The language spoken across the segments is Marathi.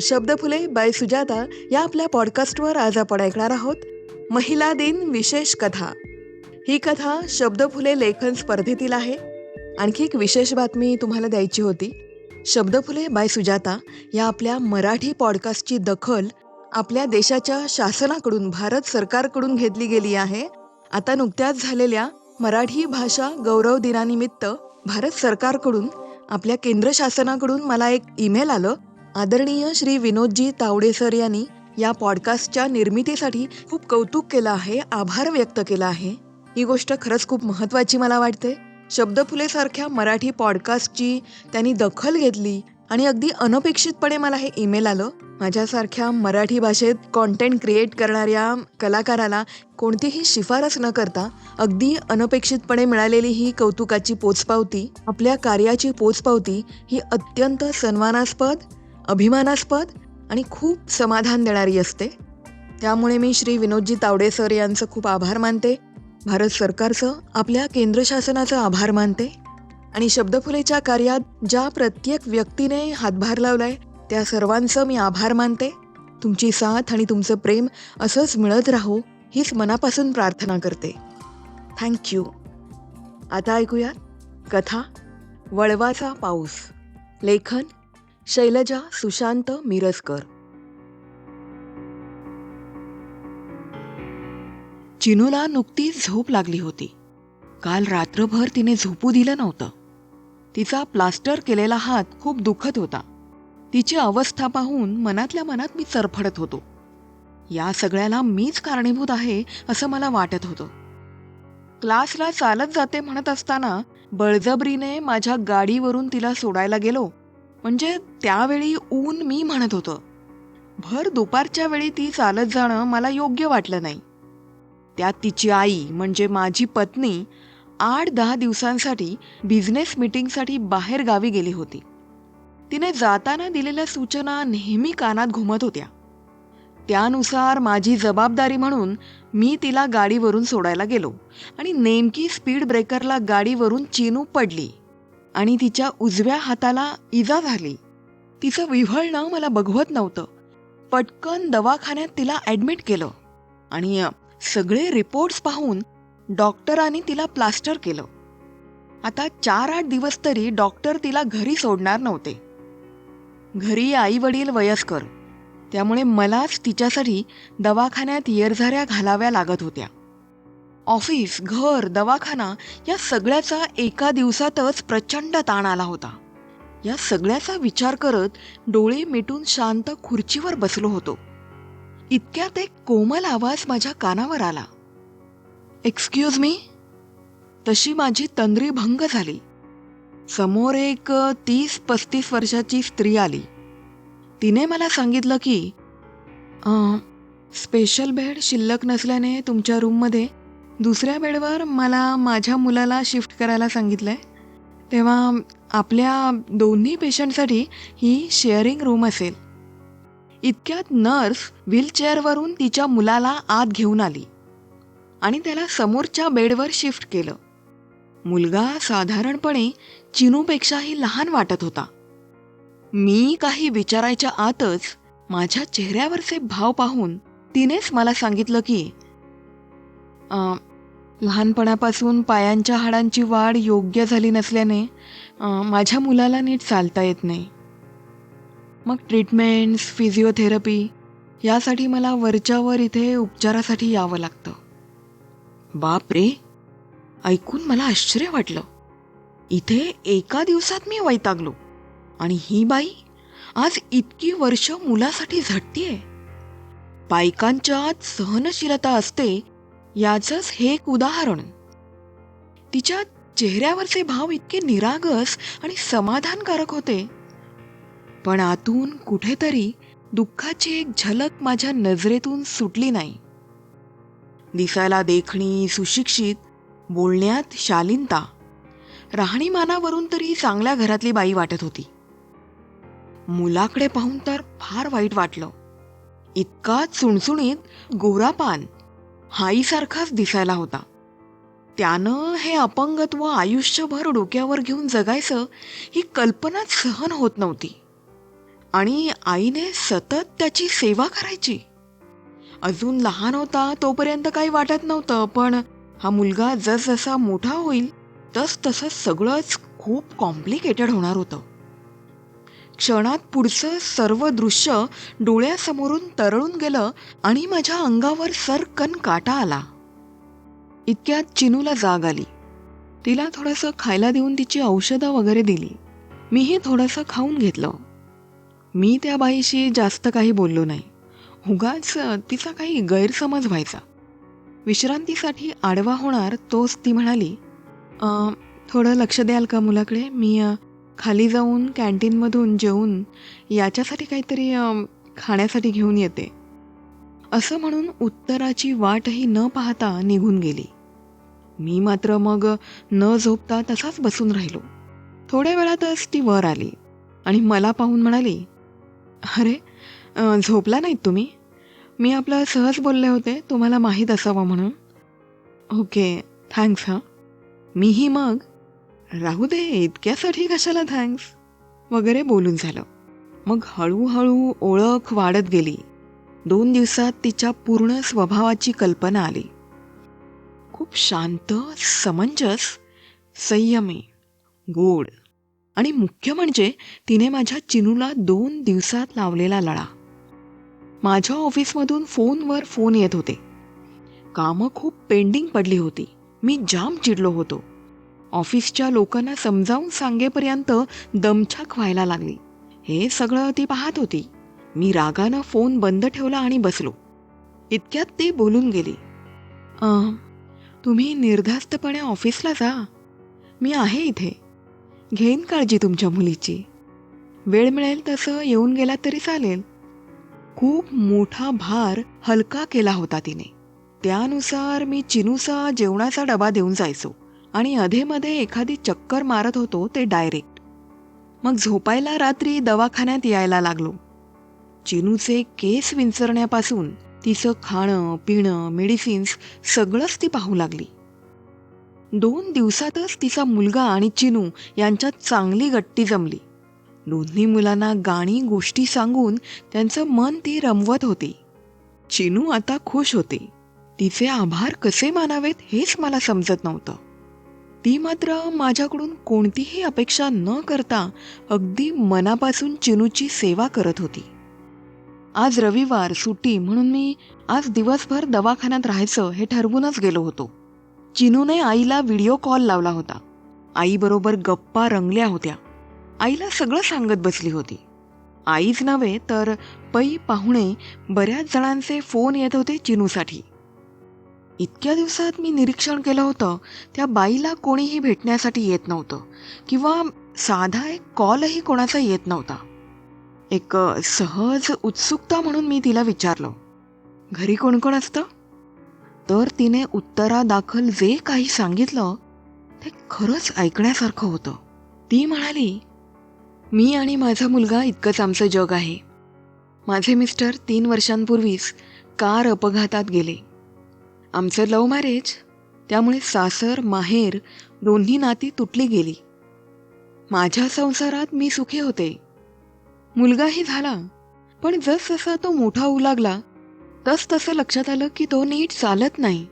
शब्दफुले बाय सुजाता या आपल्या पॉडकास्टवर आज आपण ऐकणार आहोत महिला दिन विशेष कथा. ही कथा शब्दफुले लेखन स्पर्धेतील आहे. आणखी एक विशेष बातमी तुम्हाला द्यायची होती. शब्दफुले बाय सुजाता या आपल्या मराठी पॉडकास्टची दखल आपल्या देशाच्या शासनाकडून भारत सरकारकडून घेतली गेली आहे. आता नुकत्याच झालेल्या मराठी भाषा गौरव दिनानिमित्त भारत सरकारकडून आपल्या केंद्र शासनाकडून मला एक ईमेल आलं. आदरणीय श्री विनोदजी तावडे सर यांनी या पॉडकास्टच्या निर्मितीसाठी खूप कौतुक केलं आहे आभार व्यक्त केला आहे. ही गोष्ट खरंच खूप महत्त्वाची मला वाटते. शब्दफुलेसारख्या मराठी पॉडकास्टची त्यांनी दखल घेतली आणि अगदी अनपेक्षितपणे मला हे ईमेल आलं. माझ्यासारख्या मराठी भाषेत कॉन्टेंट क्रिएट करणाऱ्या कलाकाराला कोणतीही शिफारस न करता अगदी अनपेक्षितपणे मिळालेली ही कौतुकाची पोचपावती आपल्या कार्याची पोचपावती ही अत्यंत सन्मानास्पद अभिमानास्पद आणि खूप समाधान देणारी असते. त्यामुळे मी श्री विनोदजी तावडे सर यांचं खूप आभार मानते. भारत सरकारचं आपल्या केंद्र शासनाचं आभार मानते. आणि शब्दफुलेच्या कार्यात ज्या प्रत्येक व्यक्तीने हातभार लावलाय त्या सर्वांचं मी आभार मानते. तुमची साथ आणि तुमचं प्रेम असंच मिळत राहो हीच मनापासून प्रार्थना करते. थँक्यू आता ऐकूयात कथा वळवाचा पाऊस. लेखन शैलजा सुशांत मिरजकर. चिनूला नुकतीच झोप लागली होती. काल रात्रभर तिने झोपू दिलं नव्हतं. तिचा प्लास्टर केलेला हात खूप दुखत होता. तिची अवस्था पाहून मनातल्या मनात मी चरफडत होतो. या सगळ्याला मीच कारणीभूत आहे असं मला वाटत होतं. क्लासला चालत जाते म्हणत असताना बळजबरीने माझ्या गाडीवरून तिला सोडायला गेलो. म्हणजे त्यावेळी ऊन मी म्हणत होतं. भर दुपारच्या वेळी ती चालत जाणं मला योग्य वाटलं नाही. त्यात तिची आई म्हणजे माझी पत्नी आठ दहा दिवसांसाठी बिझनेस मीटिंगसाठी बाहेर गावी गेली होती. तिने जाताना दिलेल्या सूचना नेहमी कानात घुमत होत्या. त्यानुसार माझी जबाबदारी म्हणून मी तिला गाडीवरून सोडायला गेलो आणि नेमकी स्पीड ब्रेकरला गाडीवरून चिनू पडली. आणि तिच्या उजव्या हाताला इजा झाली. तिचं विव्हळणं मला बघवत नव्हतं. पटकन दवाखान्यात तिला ॲडमिट केलं आणि सगळे रिपोर्ट्स पाहून डॉक्टरांनी तिला प्लास्टर केलं. आता चार आठ दिवस तरी डॉक्टर तिला घरी सोडणार नव्हते. घरी आई वडील वयस्कर त्यामुळे मलाच तिच्यासाठी दवाखान्यात येरझाऱ्या घालाव्या लागत होत्या. ऑफिस घर दवाखाना या सगळ्याचा एका दिवसातच प्रचंड ताण आला होता. या सगळ्याचा विचार करत डोळे मिटून शांत खुर्चीवर बसलो होतो. इतक्यात एक कोमल आवाज माझ्या कानावर आला. एक्सक्यूज मी तशी माझी तंद्री भंग झाली. समोर एक तीस पस्तीस वर्षाची स्त्री आली. तिने मला सांगितलं की स्पेशल बेड शिल्लक नसल्याने तुमच्या रूममध्ये दुसऱ्या बेडवर मला माझ्या मुलाला शिफ्ट करायला सांगितलं आहे तेव्हा आपल्या दोन्ही पेशंटसाठी ही शेअरिंग रूम असेल. इतक्यात नर्स व्हीलचेअरवरून तिच्या मुलाला आत घेऊन आली आणि त्याला समोरच्या बेडवर शिफ्ट केलं. मुलगा साधारणपणे चिनूपेक्षाही लहान वाटत होता. मी काही विचारायच्या आतच माझ्या चेहऱ्यावरचे भाव पाहून तिनेच मला सांगितलं की लहानपणापासून पायांच्या हाडांची वाढ योग्य झाली नसल्याने माझ्या मुलाला नीट चालता येत नाही. मग ट्रीटमेंट्स फिजिओथेरपी यासाठी मला वरच्यावर इथे उपचारासाठी यावं लागतं. बाप रे! ऐकून मला आश्चर्य वाटलं. इथे एका दिवसात मी वैतागलो आणि ही बाई आज इतकी वर्ष मुलासाठी झटतीये. बायकांच्यात सहनशीलता असते याचंच हे एक उदाहरण. तिच्या चेहऱ्यावरचे भाव इतके निरागस आणि समाधानकारक होते. पण आतून कुठेतरी दुःखाची एक झलक माझ्या नजरेतून सुटली नाही. दिसायला देखणी सुशिक्षित बोलण्यात शालीनता राहणीमानावरून तरी चांगल्या घरातली बाई वाटत होती. मुलाकडे पाहून तर फार वाईट वाटलं. इतका चुणचुणीत गोरापान हाईसारखाच दिसायला होता. त्यानं हे अपंगत्व आयुष्यभर डोक्यावर घेऊन जगायचं ही कल्पनाच सहन होत नव्हती. आणि आईने सतत त्याची सेवा करायची. अजून लहान होता तोपर्यंत काही वाटत नव्हतं पण हा मुलगा जसजसा मोठा होईल तस तसं सगळंच खूप कॉम्प्लिकेटेड होणार होतं. क्षणात पुढचं सर्व दृश्य डोळ्यासमोरून तरळून गेलं आणि माझ्या अंगावर सरकन काटा आला. इतक्यात चिनूला जाग आली. तिला थोडंसं खायला देऊन तिची औषधं वगैरे दिली. मीही थोडंसं खाऊन घेतलं. मी त्या बाईशी जास्त काही बोललो नाही. उगाच तिचा काही गैरसमज व्हायचा. विश्रांतीसाठी आडवा होणार तोच ती म्हणाली थोडं लक्ष द्याल का मुलाकडे? मी खाली जाऊन कॅन्टीनमधून जेवून याच्यासाठी काहीतरी खाण्यासाठी घेऊन येते. असं म्हणून उत्तराची वाटही न पाहता निघून गेली. मी मात्र मग न झोपता तसाच बसून राहिलो. थोड्या वेळातच ती वर आली आणि मला पाहून म्हणाली अरे झोपला नाहीत तुम्ही? मी आपलं सहज बोलले होते तुम्हाला माहीत असावं म्हणून. ओके थँक्स हां. मीही मग राहू दे इतक्यासाठी कशाला थँक्स वगैरे बोलून झालं. मग हळूहळू ओळख वाढत गेली. दोन दिवसात तिच्या पूर्ण स्वभावाची कल्पना आली. खूप शांत समंजस संयमी गोड. आणि मुख्य म्हणजे तिने माझ्या चिनूला दोन दिवसात लावलेला लळा. माझ्या ऑफिसमधून फोनवर फोन येत होते. कामं खूप पेंडिंग पडली होती. मी जाम चिडलो होतो. ऑफिसच्या लोकांना समजावून सांगेपर्यंत दमछाक व्हायला लागली. हे सगळं ती पाहत होती. मी रागानं फोन बंद ठेवला आणि बसलो. इतक्यात ती बोलून गेली. तुम्ही निर्धास्तपणे ऑफिसला जा. मी आहे इथे. घेईन काळजी तुमच्या मुलीची. वेळ मिळेल तसं येऊन गेला तरी चालेल. खूप मोठा भार हलका केला होता तिने. त्यानुसार मी चिनूचा जेवणाचा डबा देऊन जायचो. आणि अधेमध्ये एखादी चक्कर मारत होतो ते डायरेक्ट. मग झोपायला रात्री दवाखान्यात यायला लागलो. चिनूचे केस विंचरण्यापासून तिचं खाणं पिणं मेडिसिन्स सगळंच ती पाहू लागली. दोन दिवसातच तिचा मुलगा आणि चिनू यांच्यात चांगली गट्टी जमली. दोन्ही मुलांना गाणी गोष्टी सांगून त्यांचं मन ती रमवत होती. चिनू आता खुश होते. तिचे आभार कसे मानावेत हेच मला समजत नव्हतं. ती मात्र माझ्याकडून कोणतीही अपेक्षा न करता अगदी मनापासून चिनूची सेवा करत होती. आज रविवार सुट्टी म्हणून मी आज दिवसभर दवाखान्यात राहायचं हे ठरवूनच गेलो होतो. चिनूने आईला व्हिडिओ कॉल लावला होता. आईबरोबर गप्पा रंगल्या होत्या. आईला सगळं सांगत बसली होती. आईच नव्हे तर पै पाहुणे बऱ्याच जणांचे फोन येत होते चिनूसाठी. इतक्या दिवसात मी निरीक्षण केलं होतं त्या बाईला कोणीही भेटण्यासाठी येत नव्हतं. किंवा साधा एक कॉलही कोणाचा येत नव्हता. एक सहज उत्सुकता म्हणून मी तिला विचारलं. घरी कोण कोण असतं? तर तिने उत्तरादाखल जे काही सांगितलं ते खरंच ऐकण्यासारखं होतं. ती म्हणाली मी आणि माझा मुलगा इतकंच आमचं जग आहे. माझे मिस्टर तीन वर्षांपूर्वीच कार अपघातात गेले. आमचं लव्ह मॅरेज त्यामुळे सासर माहेर दोन्ही नाती तुटली गेली. माझ्या संसारात मी सुखी होते. मुलगाही झाला पण जसजसा तो मोठा होऊ लागला तस तसं लक्षात आलं की तो नीट चालत नाही.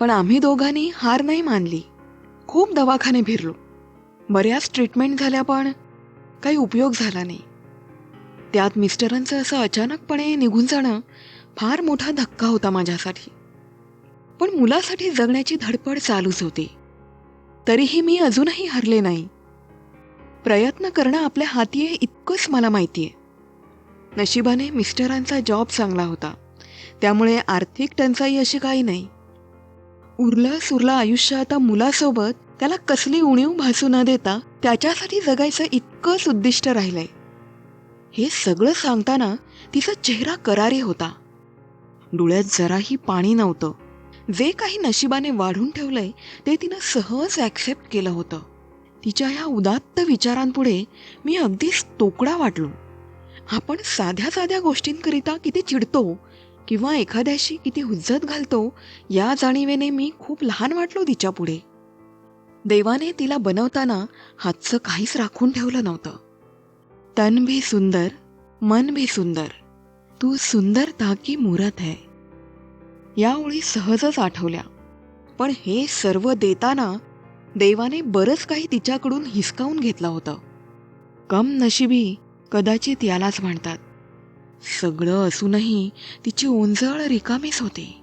पण आम्ही दोघांनी हार नाही मानली. खूप दवाखाने फिरलो. बऱ्याच ट्रीटमेंट झाल्या पण काही उपयोग झाला नाही. त्यात मिस्टरांचं असं अचानकपणे निघून जाणं फार मोठा धक्का होता माझ्यासाठी. पण मुलासाठी जगण्याची धडपड चालूच होती. तरीही मी अजूनही हरले नाही. प्रयत्न करणं आपल्या हाती आहे इतकंच मला माहिती आहे नशिबाने मिस्टरांचा जॉब चांगला होता. त्यामुळे आर्थिक टंचाई अशी काही नाही. उरलं सुरलं आयुष्य आता मुलासोबत त्याला कसली उणीव भासू न देता त्याच्यासाठी जगायचं इतकंच उद्दिष्ट राहिलंय. हे सगळं सांगताना तिचा चेहरा करारी होता. डोळ्यात जराही पाणी नव्हतं. जे काही नशिबाने वाढून ठेवलंय ते तिनं सहज ॲक्सेप्ट केलं होतं. तिच्या ह्या उदात्त विचारांपुढे मी अगदीच तोकडा वाटलो. आपण साध्या साध्या गोष्टींकरिता किती चिडतो किंवा एखाद्याशी किती हुज्जत घालतो या जाणीवेने मी खूप लहान वाटलो तिच्या पुढे देवाने तिला बनवताना हातचं काहीच राखून ठेवलं नव्हतं. तन भी सुंदर मन भी सुंदर तू सुंदरता की मूरत है. या ओळी सहजच आठवल्या. पण हे सर्व देताना देवाने बरंच काही तिच्याकडून हिसकावून घेतलं होतं. कम नशिबी कदाचित यालाच म्हणतात. सगळं असूनही तिची ओंजळ रिकामीच होती.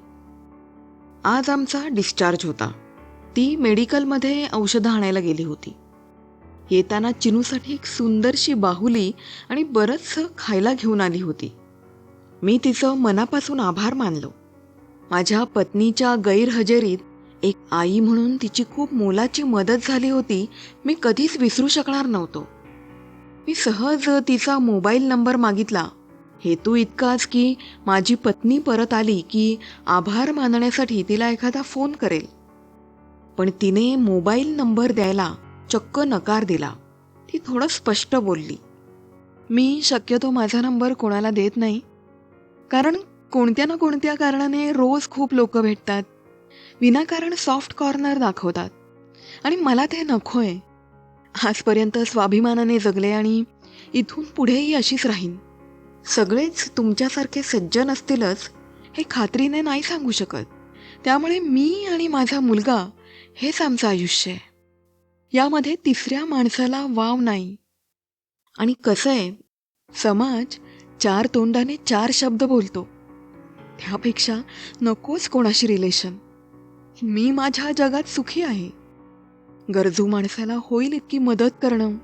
आज आमचा डिस्चार्ज होता. ती मेडिकलमध्ये औषधं आणायला गेली होती. येताना चिनूसाठी एक सुंदरशी बाहुली आणि बरंचसं खायला घेऊन आली होती. मी तिचं मनापासून आभार मानलो. माझ्या पत्नीच्या गैरहजेरीत एक आई म्हणून तिची खूप मोलाची मदत झाली होती मी कधीच विसरू शकणार नव्हतो. मी सहज तिचा मोबाईल नंबर मागितला. हेतू इतकाच की माझी पत्नी परत आली की आभार मानण्यासाठी तिला एखादा फोन करेल. पण तिने मोबाईल नंबर द्यायला चक्क नकार दिला. ती थोडं स्पष्ट बोलली. मी शक्यतो माझा नंबर कोणाला देत नाही. कारण कोणत्या ना कोणत्या कारणाने रोज खूप लोक भेटतात. विनाकारण सॉफ्ट कॉर्नर दाखवतात. आणि मला ते नकोय. आजपर्यंत स्वाभिमानाने जगले आणि इथून पुढेही अशीच राहीन. सगळेच तुमच्यासारखे सज्जन असतीलच हे खात्रीने नाही सांगू शकत. त्यामुळे मी आणि माझा मुलगा हेच आमचं आयुष्य आहे. यामध्ये तिसऱ्या माणसाला वाव नाही. आणि कसं आहे समाज चार तोंडाने चार शब्द बोलतो. त्यापेक्षा नकोच कोणाशी रिलेशन मी माझ्या जगात सुखी आहे. गरजू माणसाला होईल इतकी मदत करणं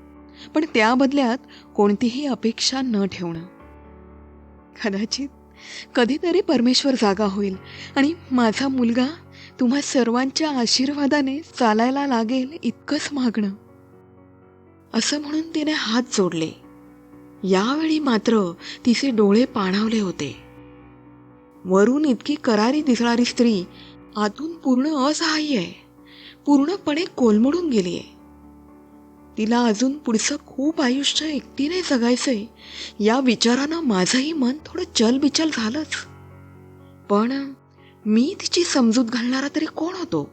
पण त्या बदल्यात कोणतीही अपेक्षा न ठेवणं. कदाचित कधीतरी परमेश्वर जागा होईल आणि माझा मुलगा तुम्हा सर्वांच्या आशीर्वादाने चालायला लागेल इतकंच मागणं. असं म्हणून तिने हात जोडले. यावेळी मात्र तिचे डोळे पाणावले होते. वरून इतकी करारी दिसणारी स्त्री आतून पूर्ण असहाय्य आहे. पूर्णपणे कोलमडून गेली आहे. तिला अजून पुढचं खूप आयुष्य एकटीने जगायचंय या विचारानं माझंही मन थोडं चलबिचल झालंच. पण मी तिची समजूत घालणारा तरी कोण होतो?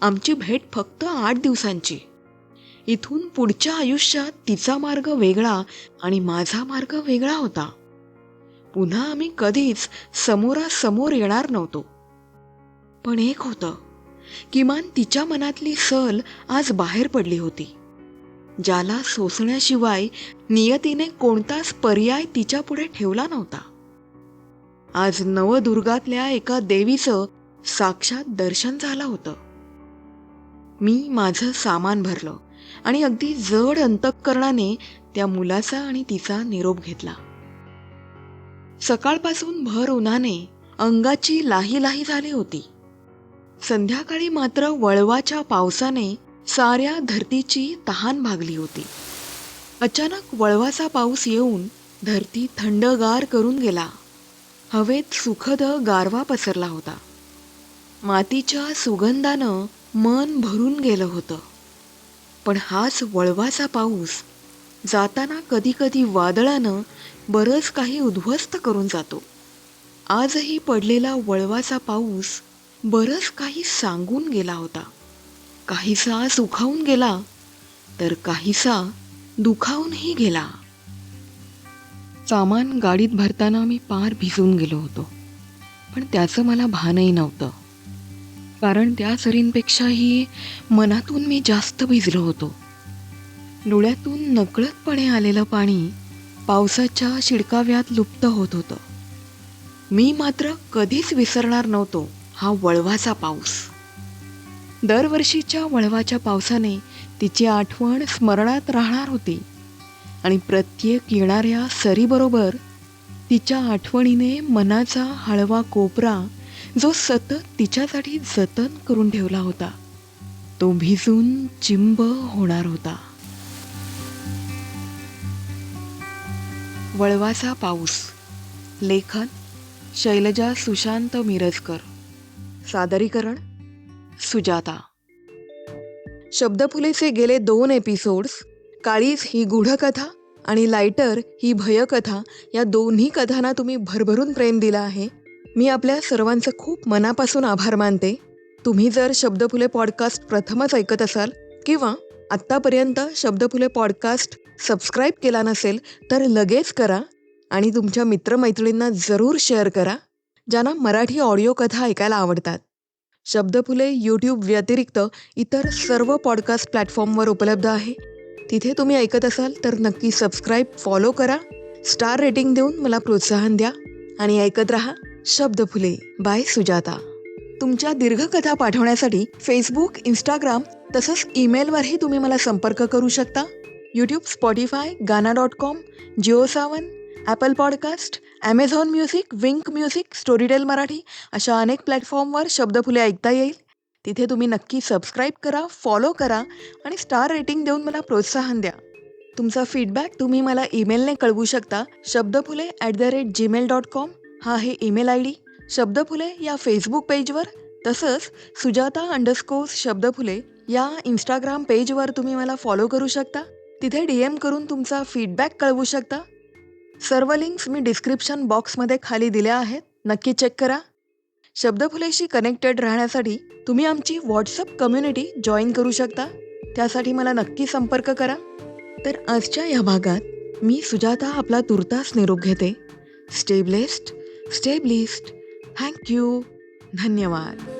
आमची भेट फक्त आठ दिवसांची. इथून पुढच्या आयुष्यात तिचा मार्ग वेगळा आणि माझा मार्ग वेगळा होता. पुन्हा आम्ही कधीच समोरासमोर येणार नव्हतो. पण एक होतं किमान तिच्या मनातली सल आज बाहेर पडली होती ज्याला सोसण्याशिवाय नियतीने कोणताच पर्याय तिच्या पुढे ठेवला नव्हता. आज नवदुर्गातल्या एका देवीचं साक्षात दर्शन झालं होतं. मी माझं सामान भरलं आणि अगदी जड अंतकरणाने त्या मुलाचा आणि तिचा निरोप घेतला. सकाळपासून भर उन्हाने अंगाची लाही लाही झाली होती. संध्याकाळी मात्र वळवाच्या पावसाने साऱ्या धरतीची तहान भागली होती. अचानक वळवाचा पाऊस येऊन धरती थंडगार करून गेला. हवेत सुखद गारवा पसरला होता. मातीच्या सुगंधानं मन भरून गेलं होतं. पण हाच वळवाचा पाऊस जाताना कधीकधी वादळानं बरंच काही उद्ध्वस्त करून जातो. आजही पडलेला वळवाचा पाऊस बरंच काही सांगून गेला होता. काहीसा सुखावून गेला तर काहीसा दुखावूनही गेला. सामान गाडीत भरताना मी पार भिजून गेलो होतो पण त्याचं मला भानही नव्हतं. कारण त्या सरींपेक्षाही मनातून मी जास्त भिजलो होतो. डोळ्यातून नकळतपणे आलेलं पाणी पावसाच्या शिडकाव्यात लुप्त होत होतं. मी मात्र कधीच विसरणार नव्हतो हा वळवाचा पाऊस. दरवर्षीच्या वळवाच्या पावसाने तिची आठवण स्मरणात राहणार होती आणि प्रत्येक येणाऱ्या सरीबरोबर तिच्या आठवणीने मनाचा हळवा कोपरा जो सतत तिच्यासाठी जतन करून ठेवला होता तो भिजून चिंब होणार होता. वळवाचा पाऊस. लेखन शैलजा सुशांत मिरजकर. सादरीकरण सुजाता. शब्दफुलेचे गेले दोन एपिसोड्स काळीज ही गूढकथा आणि लायटर ही भयकथा या दोन्ही कथांना तुम्ही भरभरून प्रेम दिला आहे. मी आपल्या सर्वांचं खूप मनापासून आभार मानते. तुम्ही जर शब्दफुले पॉडकास्ट प्रथमच ऐकत असाल किंवा आत्तापर्यंत शब्दफुले पॉडकास्ट सबस्क्राईब केला नसेल तर लगेच करा आणि तुमच्या मित्रमैत्रिणींना जरूर शेअर करा ज्यांना मराठी ऑडिओ कथा ऐकायला आवडतात. शब्दफुले यूट्यूब व्यतिरिक्त इतर सर्व पॉडकास्ट प्लॅटफॉर्मवर उपलब्ध आहे. तिथे तुम्ही ऐकत असाल तर नक्की सबस्क्राईब फॉलो करा स्टार रेटिंग देऊन मला प्रोत्साहन द्या आणि ऐकत रहा शब्दफुले. बाय सुजाता. तुमच्या दीर्घकथा पाठवण्यासाठी फेसबुक इंस्टाग्राम तसंच ईमेलवरही तुम्ही मला संपर्क करू शकता. YouTube Spotify Gaana dot com Jio Saavn Apple podcast Amazon music Wynk music Storytel Marathi अशा अनेक प्लॅटफॉर्मवर शब्दफुले ऐकता येईल. तिथे तुम्ही नक्की सबस्क्राईब करा फॉलो करा आणि स्टार रेटिंग देऊन मला प्रोत्साहन द्या. तुमचा फीडबॅक तुम्ही मला ईमेलने कळवू शकता. Shabdphule at the rate Gmail dot com हा आहे ईमेल आय डी शब्दफुले या फेसबुक पेजवर तसंच सुजाता अंडरस्कोर्स शब्दफुले या इंस्टाग्राम पेजवर तुम्ही मला फॉलो करू शकता. तिथे डी एम करून तुमचा फीडबॅक कळवू शकता? सर्व लिंक्स मी डिस्क्रिप्शन बॉक्समध्ये खाली दिल्या आहेत. नक्की चेक करा. शब्दफुलेशी कनेक्टेड राहण्यासाठी तुम्ही आमची व्हॉट्सअप कम्युनिटी जॉईन करू शकता. त्यासाठी मला नक्की संपर्क करा. तर आजच्या या भागात मी सुजाता आपला तुर्तास निरोप घेते. स्टे स्टेबलिस्ट थँक्यू धन्यवाद.